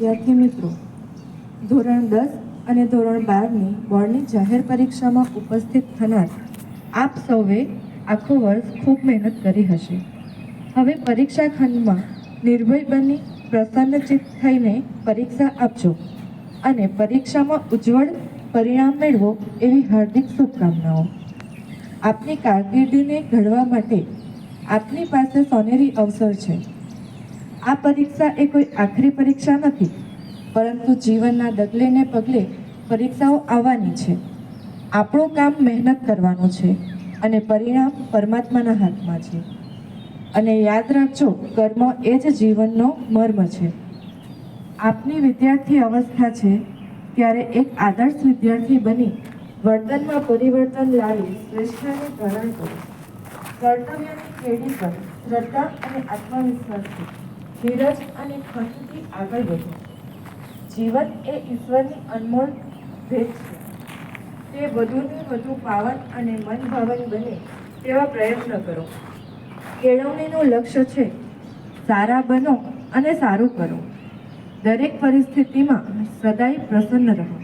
વિદ્યાર્થી મિત્રો, ધોરણ દસ અને ધોરણ બારની બોર્ડની જાહેર પરીક્ષામાં ઉપસ્થિત થનાર આપ સૌએ આખો વર્ષ ખૂબ મહેનત કરી હશે. હવે પરીક્ષા ખંડમાં નિર્ભય બની પ્રસન્નચિત થઈને પરીક્ષા આપજો અને પરીક્ષામાં ઉજ્જવળ પરિણામ મેળવો એવી હાર્દિક શુભકામનાઓ. આપની કારકિર્દીને ઘડવા માટે આપની પાસે સોનેરી અવસર છે. આ પરીક્ષા એ કોઈ આખરી પરીક્ષા નથી, પરંતુ જીવનના ડગલે ને પગલે પરીક્ષાઓ આવવાની છે. આપણું કામ મહેનત કરવાનું છે અને પરિણામ પરમાત્માના હાથમાં છે. અને યાદ રાખજો, કર્મ એ જ જીવનનો મર્મ છે. આપની વિદ્યાર્થી અવસ્થા છે ત્યારે એક આદર્શ વિદ્યાર્થી બની વર્તનમાં પરિવર્તન લાવી શ્રેષ્ઠને ધરણ કરો. કર્તવ્યની કેડી પર શ્રદ્ધા અને આત્મવિશ્વાસથી ધીરજ અને ખંતથી આગળ વધો. જીવન એ ઈશ્વરની અનમોલ ભેટ છે. તે વધુને વધુ પાવન અને મનભાવન બને તેવા પ્રયત્ન કરો. કેળવણીનું લક્ષ્ય છે. સારા બનો અને સારું કરો. દરેક પરિસ્થિતિમાં સદાય પ્રસન્ન રહો.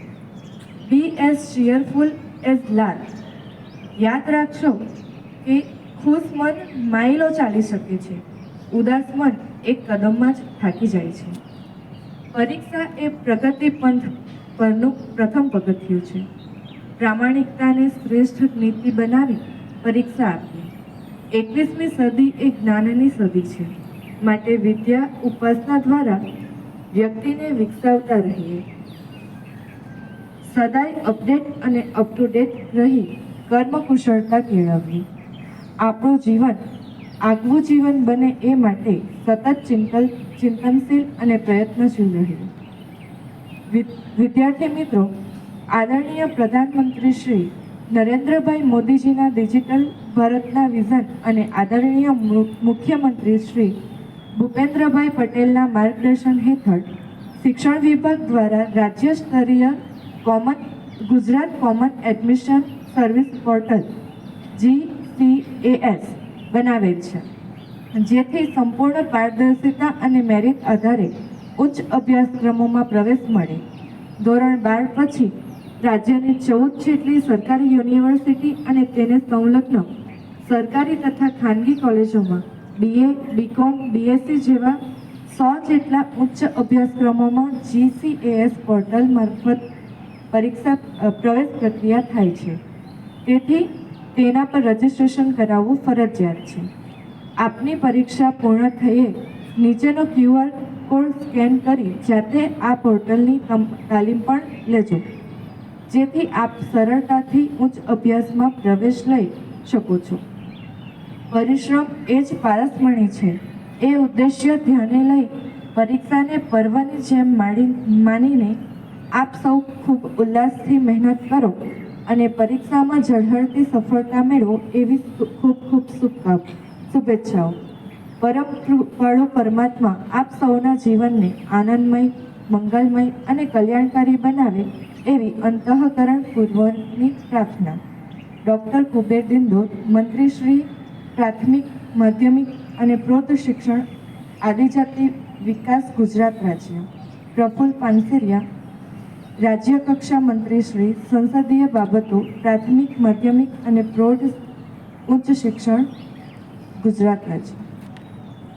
Be as cheerful as large યાદ રાખશો કે ખુશ મન માઇલો ચાલી શકે છે. ઉદાસ મન એક કદમમાં જ થાકી જાય છે. પરીક્ષા એ પ્રગતિ પંથ પરનું પ્રથમ પગથિયું છે. પ્રામાણિકતાને શ્રેષ્ઠ નીતિ બનાવી પરીક્ષા આપવી. એકવીસમી સદી એ જ્ઞાનની સદી છે. માટે વિદ્યા ઉપાસના દ્વારા વ્યક્તિને વિકસાવતા રહીએ. સદાય અપડેટ અને અપ ટુ ડેટ રહી કર્મકુશળતા કેળવવી. આપણું જીવન આગવું જીવન બને એ માટે સતત ચિંતન, ચિંતનશીલ અને પ્રયત્નશીલ રહેવું વિદ્યાર્થી મિત્રો, આદરણીય પ્રધાનમંત્રી શ્રી નરેન્દ્રભાઈ મોદીજીના ડિજિટલ ભારતના વિઝન અને આદરણીય મુખ્યમંત્રી શ્રી ભૂપેન્દ્રભાઈ પટેલના માર્ગદર્શન હેઠળ શિક્ષણ વિભાગ દ્વારા રાજ્ય સ્તરીય common, Gujarat common admission service portal GCAS બનાવેલ છે. જેથી સંપૂર્ણ પારદર્શિતા અને મેરિટ આધારે ઉચ્ચ અભ્યાસક્રમોમાં પ્રવેશ મળે. ધોરણ બાર પછી રાજ્યની ચૌદ જેટલી સરકારી યુનિવર્સિટી અને તેને સંલગ્ન સરકારી તથા ખાનગી કોલેજોમાં બીએ બીકોમ બીએસસી જેવા સો જેટલા ઉચ્ચ અભ્યાસક્રમોમાં જીસીએએસ પોર્ટલ મારફત પરીક્ષા પ્રવેશ પ્રક્રિયા થાય છે. તેથી તેના પર રજીસ્ટ્રેશન કરાવવું ફરજિયાત છે. આપની પરીક્ષા પૂર્ણ થયે નીચેનો ક્યુઆર કોડ સ્કેન કરી જાતે આ પોર્ટલની તાલીમ પણ લેજો. જેથી આપ સરળતાથી ઉચ્ચ અભ્યાસમાં પ્રવેશ લઈ શકો છો. પરિશ્રમ એ જ પારસમણી છે. એ ઉદ્દેશ્ય ધ્યાને લઈ પરીક્ષાને પર્વની જેમ માણી માનીને આપ સૌ ખૂબ ઉલ્લાસથી મહેનત કરો. અને પરીક્ષામાં ઝળહળતી સફળતા મેળવો એવી ખૂબ ખૂબ શુભકામ, શુભેચ્છાઓ. પરમ કૃપાળુ પરમાત્મા આપ સૌના જીવનને આનંદમય, મંગલમય અને કલ્યાણકારી બનાવે એવી અંતઃકરણ પૂર્વની પ્રાર્થના. ડૉક્ટર કુબેર દિંદોર મંત્રી શ્રી, પ્રાથમિક, માધ્યમિક અને પ્રૌઢ શિક્ષણ, આદિજાતિ વિકાસ ગુજરાત રાજ્ય. પ્રફુલ્લ પાનસેરિયા રાજ્ય કક્ષા મંત્રી શ્રી સંસદીય બાબતો પ્રાથમિક માધ્યમિક અને પ્રૌઢ ઉચ્ચ શિક્ષણ ગુજરાત રાજ્ય.